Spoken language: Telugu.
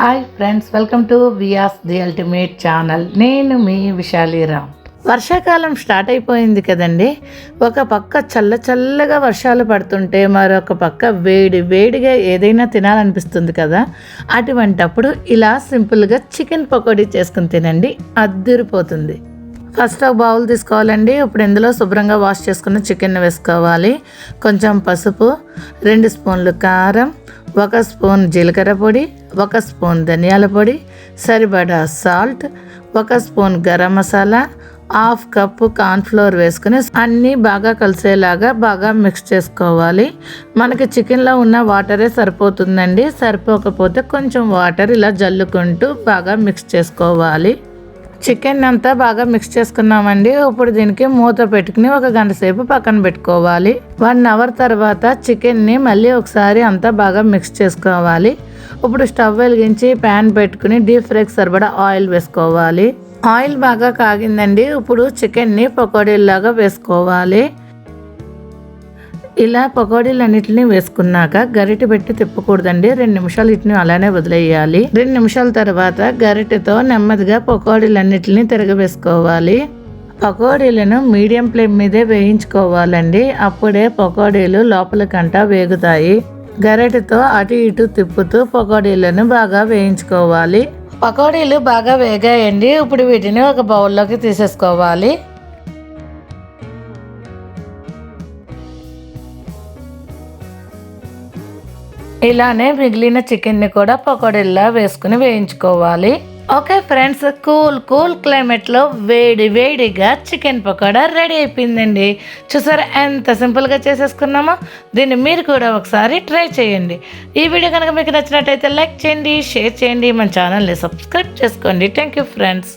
హాయ్ ఫ్రెండ్స్ వెల్కమ్ టు వియాస్ ది అల్టిమేట్ ఛానల్ నేను మీ విశాలీరామ్ వర్షాకాలం స్టార్ట్ అయిపోయింది కదండి. ఒక పక్క చల్ల చల్లగా వర్షాలు పడుతుంటే మరొక పక్క వేడి వేడిగా ఏదైనా తినాలనిపిస్తుంది కదా. అటువంటప్పుడు ఇలా సింపుల్గా చికెన్ పకోడీ చేసుకుని తినండి అద్దరిపోతుంది. ఫస్ట్ ఒక బౌల్ తీసుకోవాలండి. ఇప్పుడు ఇందులో శుభ్రంగా వాష్ చేసుకున్న చికెన్ వేసుకోవాలి. కొంచెం పసుపు రెండు స్పూన్లు కారం ఒక స్పూన్ జీలకర్ర పొడి ఒక స్పూన్ ధనియాల పొడి సరిపడా సాల్ట్ ఒక spoon garam masala half cup cornflour వేసుకుని అన్నీ బాగా కలిసేలాగా బాగా మిక్స్ చేసుకోవాలి. మనకి చికెన్లో ఉన్న వాటరే సరిపోతుందండి. సరిపోకపోతే కొంచెం వాటర్ ఇలా జల్లుకుంటూ బాగా మిక్స్ చేసుకోవాలి. చికెన్ అంతా బాగా మిక్స్ చేసుకున్నామండి. ఇప్పుడు దీనికి మూత పెట్టుకుని ఒక గంట సేపు పక్కన పెట్టుకోవాలి. వన్ అవర్ తర్వాత చికెన్ని మళ్ళీ ఒకసారి అంతా బాగా మిక్స్ చేసుకోవాలి. ఇప్పుడు స్టవ్ వెలిగించి ప్యాన్ పెట్టుకుని డీప్ ఫ్రైకి సరిపడా ఆయిల్ వేసుకోవాలి. ఆయిల్ బాగా కాగిందండి. ఇప్పుడు చికెన్ని పకోడీలాగా వేసుకోవాలి. ఇలా పకోడీలన్నిటిని వేసుకున్నాక గరిటె పెట్టి తిప్పకూడదండి. రెండు నిమిషాలు ఇటుని అలానే వదిలేయాలి. రెండు నిమిషాల తర్వాత గరిటెతో నెమ్మదిగా పకోడీలన్నిటిని తిరగవేసుకోవాలి. పకోడీలను మీడియం ఫ్లేమ్ మీదే వేయించుకోవాలండి. అప్పుడే పకోడీలు లోపలికంట వేగుతాయి. గరిటెతో అటు ఇటు తిప్పుతూ పకోడీలను బాగా వేయించుకోవాలి. పకోడీలు బాగా వేగాయండి. ఇప్పుడు వీటిని ఒక బౌల్లోకి తీసేసుకోవాలి. ఇలానే మిగిలిన చికెన్ని కూడా పకోడీల్లా వేసుకుని వేయించుకోవాలి. ఓకే ఫ్రెండ్స్ కూల్ కూల్ క్లైమేట్లో వేడి వేడిగా చికెన్ పకోడా రెడీ అయిపోయిందండి. చూసారా ఎంత సింపుల్గా చేసేసుకున్నామో? దీన్ని మీరు కూడా ఒకసారి ట్రై చేయండి. ఈ వీడియో కనుక మీకు నచ్చినట్టయితే లైక్ చేయండి షేర్ చేయండి మన ఛానల్ని సబ్స్క్రైబ్ చేసుకోండి. Thank you friends.